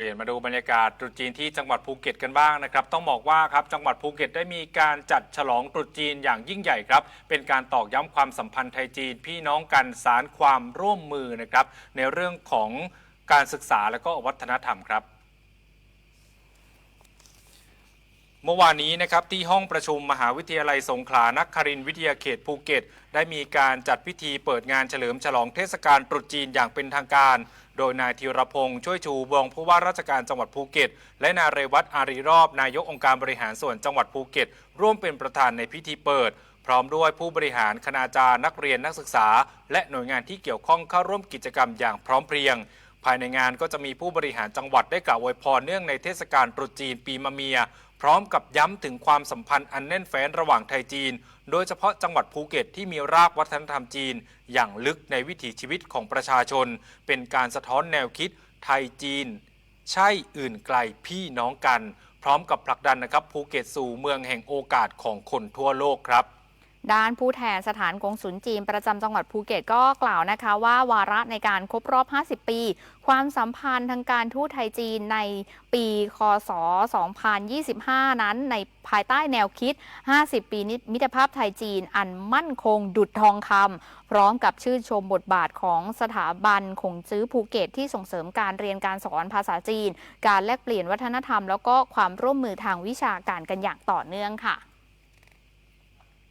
เปลี่ยนมาดูบรรยากาศตรุษจีนที่จังหวัดภูเก็ตกันบ้างนะครับ ต้องบอกว่าครับจังหวัดภูเก็ตได้มีการจัดฉลองตรุษจีนอย่างยิ่งใหญ่ครับ เป็นการตอกย้ำความสัมพันธ์ไทยจีน พี่น้องกันสารความร่วมมือนะครับ ในเรื่องของการศึกษาและก็วัฒนธรรมครับ เมื่อวานนี้นะครับที่ห้องประชุมมหาวิทยาลัยสงขลานครินทร์วิทยาเขตภูเก็ต ได้มีการจัดพิธีเปิดงานเฉลิมฉลองเทศกาลตรุษจีนอย่างเป็นทางการ โดยนายธีรพงศ์ช่วยชูบองผู้ว่าราชการจังหวัดภูเก็ต และนายเรวัตอารีรอบนายกองค์การบริหารส่วนจังหวัดภูเก็ต ร่วมเป็นประธานในพิธีเปิด พร้อมด้วยผู้บริหารคณาจารย์นักเรียนนักศึกษา และหน่วยงานที่เกี่ยวข้องเข้าร่วมกิจกรรมอย่างพร้อมเพรียงภายในงานก็จะมีผู้บริหารจังหวัดได้กล่าวอวยพรเนื่องในเทศกาลตรุษจีนปีมะเมีย พร้อมกับย้ำถึงความสัมพันธ์อันแน่นแฟ้นระหว่างไทยจีน โดยเฉพาะจังหวัดภูเก็ตที่มีรากวัฒนธรรมจีน อย่างลึกในวิถีชีวิตของประชาชน เป็นการสะท้อนแนวคิดไทยจีน ใช่อื่นไกลพี่น้องกัน พร้อมกับผลักดันนะครับภูเก็ตสู่เมืองแห่งโอกาสของคนทั่วโลกครับ ด้านผู้แทนสถานกงสุลจีนประจำจังหวัดภูเก็ตก็กล่าวนะคะว่าวาระในการครบรอบ 50 ปี ความสัมพันธ์ทางการทูตไทยจีนในปีคศ 2025 นั้นในภายใต้แนวคิด 50 ปีมิตรภาพไทยจีนอันมั่นคงดุดทองคำพร้อมกับชื่นชมบทบาทของสถาบันคงจื้อภูเก็ตที่ส่งเสริมการเรียนการสอนภาษาจีน การแลกเปลี่ยนวัฒนธรรม แล้วก็ความร่วมมือทางวิชาการกันอย่างต่อเนื่องค่ะ